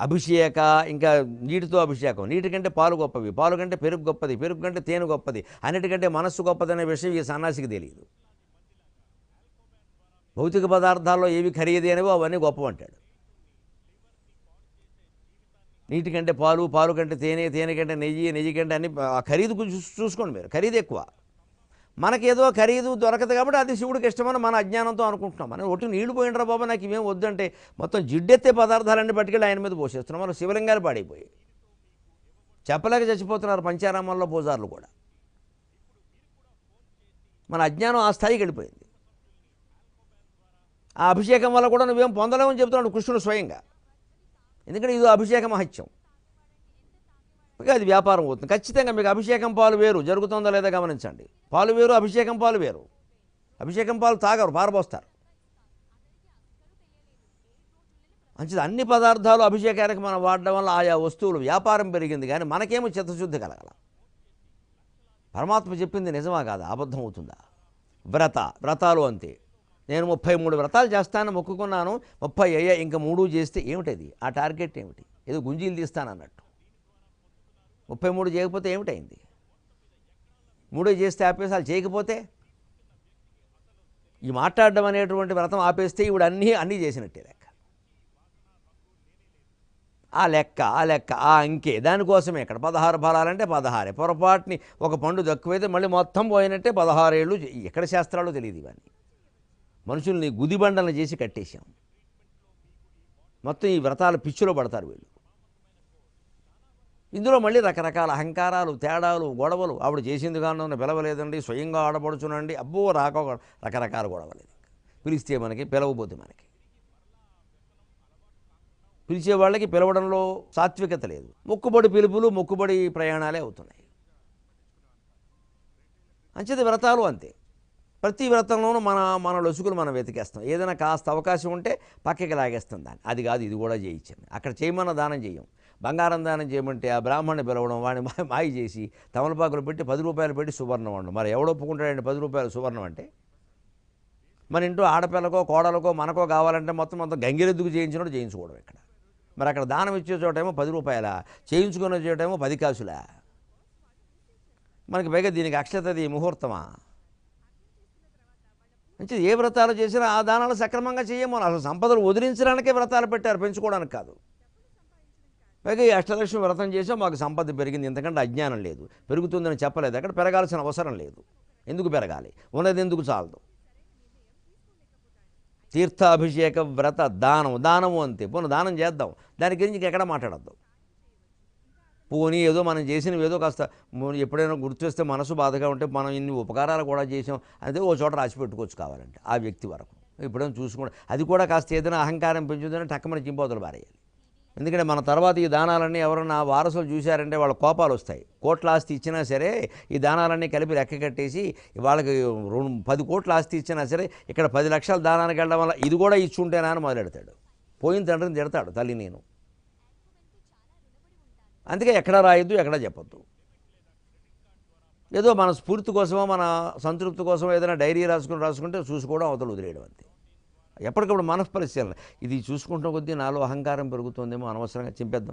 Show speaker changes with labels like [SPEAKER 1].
[SPEAKER 1] అభిషేక ఇంకా నీటితో అభిషేకం. నీటి కంటే పాలు గొప్పవి. పాలు కంటే పెరుగు గొప్పది. పెరుగు కంటే తేనె గొప్పది. అన్నిటికంటే మనస్సు గొప్పదనే విషయం ఈ సన్నాసికి తెలియదు భౌతిక పదార్థాల్లో ఏవి ఖరీదైనవో అవన్నీ గొప్పవంటాడు. నీటికంటే నీటి కంటే పాలు పాలు కంటే తేనె తేనె కంటే నెయ్యి నెయ్యి కంటే అన్ని ఆ ఖరీదు చూసుకోండి మీరు. ఖరీదు ఎక్కువ. మనకేదో ఖరీదు దొరకదు కాబట్టి అది శివుడికి ఇష్టమని మన అజ్ఞానంతో అనుకుంటున్నాం. మనం ఒట్టి నీళ్ళు పోయినరా బాబా నాకు ఇవేం వద్దంటే మొత్తం జిడ్డెత్తే పదార్థాలన్నీ పట్టుకెళ్ళి ఆయన మీద పోసేస్తున్నాం. మనం శివలింగాలు పాడైపోయాయి. చెప్పలేక చచ్చిపోతున్నారు పంచారామాల్లో పూజారులు కూడా. మన అజ్ఞానం ఆ స్థాయికి వెళ్ళిపోయింది. ఆ అభిషేకం వల్ల కూడా నువ్వేం పొందలేమని చెప్తున్నాడు కృష్ణుడు స్వయంగా. ఎందుకంటే ఇది అభిషేక మహత్యం. అది వ్యాపారం అవుతుంది. ఖచ్చితంగా మీకు అభిషేకం పాలు వేరు. జరుగుతుందో లేదో గమనించండి. పాలు వేరు అభిషేకం పాలు వేరు. అభిషేకం పాలు తాగరు పారబోస్తారు మంచిది అన్ని పదార్థాలు అభిషేకానికి మనం వాడడం వల్ల ఆయా వస్తువులు వ్యాపారం పెరిగింది కానీ మనకేమో చిత్తశుద్ధి కలగల. పరమాత్మ చెప్పింది నిజమా కాదా? అబద్ధం అవుతుందా? వ్రత వ్రతాలు అంతే. నేను ముప్పై మూడు వ్రతాలు చేస్తాను మొక్కుకున్నాను. ముప్పై అయ్యా ఇంకా మూడు చేస్తే ఏమిటది? ఆ టార్గెట్ ఏమిటి? ఏదో గుంజీలు తీస్తానన్నట్టు. ముప్పై మూడు చేయకపోతే ఏమిటైంది మూడో చేస్తే ఆపేసి వాళ్ళు చేయకపోతే ఈ మాట్లాడడం అనేటువంటి వ్రతం ఆపేస్తే ఇవిడు అన్నీ అన్నీ చేసినట్టే లెక్క. ఆ లెక్క ఆ లెక్క ఆ అంకే. దానికోసమే ఇక్కడ పదహారు ఫలాలంటే పదహారే. పొరపాటుని ఒక పండు తక్కువైతే మళ్ళీ మొత్తం పోయినట్టే పదహారేళ్ళు ఎక్కడ శాస్త్రాలు తెలియదు ఇవన్నీ. మనుషుల్ని గుదిబండలను చేసి కట్టేశాం. మొత్తం ఈ వ్రతాలు పిచ్చిలో పడతారు వీళ్ళు. ఇందులో మళ్ళీ రకరకాల అహంకారాలు తేడాలు గొడవలు. ఆవిడ చేసింది కానీ పిలవలేదండి స్వయంగా ఆడపడుచునండి అబ్బో రాక రకరకాల గొడవలేదు పిలిస్తే మనకి పిలవబోద్ది మనకి. పిలిచే వాళ్ళకి పిలవడంలో సాత్వికత లేదు. మొక్కుబడి పిలుపులు మొక్కుబడి ప్రయాణాలే అవుతున్నాయి. అంచేది వ్రతాలు అంతే. ప్రతి వ్రతంలోనూ మన మన లొసుకులు మనం వెతికేస్తాం. ఏదైనా కాస్త అవకాశం ఉంటే పక్కకి లాగేస్తాం దాన్ని. అది కాదు ఇది కూడా చేయించండి అక్కడ చేయమన్న దానం చేయం. బంగారం దానం చేయమంటే ఆ బ్రాహ్మణ్ణి పిలవడం వాడిని మాయ చేసి తమలపాకులు పెట్టి పది రూపాయలు పెట్టి సువర్ణం వండు మరి ఎవడో ఒప్పుకుంటాడండి పది రూపాయలు సువర్ణం అంటే? మన ఇంట్లో ఆడపిల్లకో కోడలకో మనకో కావాలంటే మొత్తం మొత్తం గంగిరెద్దుకు చేయించినట్టు చేయించుకోవడం ఇక్కడ. మరి అక్కడ దానం ఇచ్చే చోటేమో పది రూపాయల చేయించుకునే చోటేమో పది కాసులా? మనకి పైగా దీనికి అక్షతది ముహూర్తమా? మంచిది ఏ వ్రతాలు చేసినా ఆ దానాలు సక్రమంగా చేయము అసలు సంపదలు వదిలించడానికే వ్రతాలు పెట్టారు పెంచుకోవడానికి కాదు. పైగా ఈ అష్టలక్ష్మి వ్రతం చేసాం మాకు సంపద పెరిగింది. ఎందుకంటే అజ్ఞానం లేదు. పెరుగుతుందని చెప్పలేదు. అక్కడ పెరగాల్సిన అవసరం లేదు. ఎందుకు పెరగాలి? ఉన్నది ఎందుకు చాలదు? తీర్థాభిషేక వ్రత దానం దానము అంతే. పోను దానం చేద్దాం. దాని గురించి ఇంకెక్కడ మాట్లాడద్దు? పోనీ ఏదో మనం చేసినవి ఏదో కాస్త ఎప్పుడైనా గుర్తొస్తే మనసు బాధగా ఉంటే మనం ఇన్ని ఉపకారాలు కూడా చేసాం అదే ఓ చోట రాసి పెట్టుకోవచ్చు కావాలంటే ఆ వ్యక్తి వరకు. ఎప్పుడైనా చూసుకోండి అది కూడా కాస్త ఏదైనా అహంకారం పెంచుతుందని టక్కమని చింపోతలు పారేయాలి. ఎందుకంటే మన తర్వాత ఈ దానాలన్నీ ఎవరన్నా వారసులు చూశారంటే వాళ్ళ కోపాలు వస్తాయి. కోట్ల ఆస్తి ఇచ్చినా సరే ఈ దానాలన్నీ కలిపి లెక్క కట్టేసి వాళ్ళకి రెండు పది కోట్ల ఆస్తి ఇచ్చినా సరే ఇక్కడ పది లక్షల దానానికి వెళ్ళడం వల్ల ఇది కూడా ఇచ్చుంటేనా అని మొదలెడతాడు. పోయిన తండ్రిని తిడతాడు తల్లి నేను. అందుకే ఎక్కడ రాయొద్దు ఎక్కడ చెప్పొద్దు. ఏదో మన స్ఫూర్తి కోసమో మన సంతృప్తి కోసమో ఏదైనా డైరీ రాసుకుని రాసుకుంటే చూసుకోవడం అవతల వదిలేయడం అంతే. ఎప్పటికప్పుడు మనఃపరిశీలన ఇది చూసుకుంటున్న కొద్దీ నాలో అహంకారం పెరుగుతుందేమో అనవసరంగా చింపేద్దాం.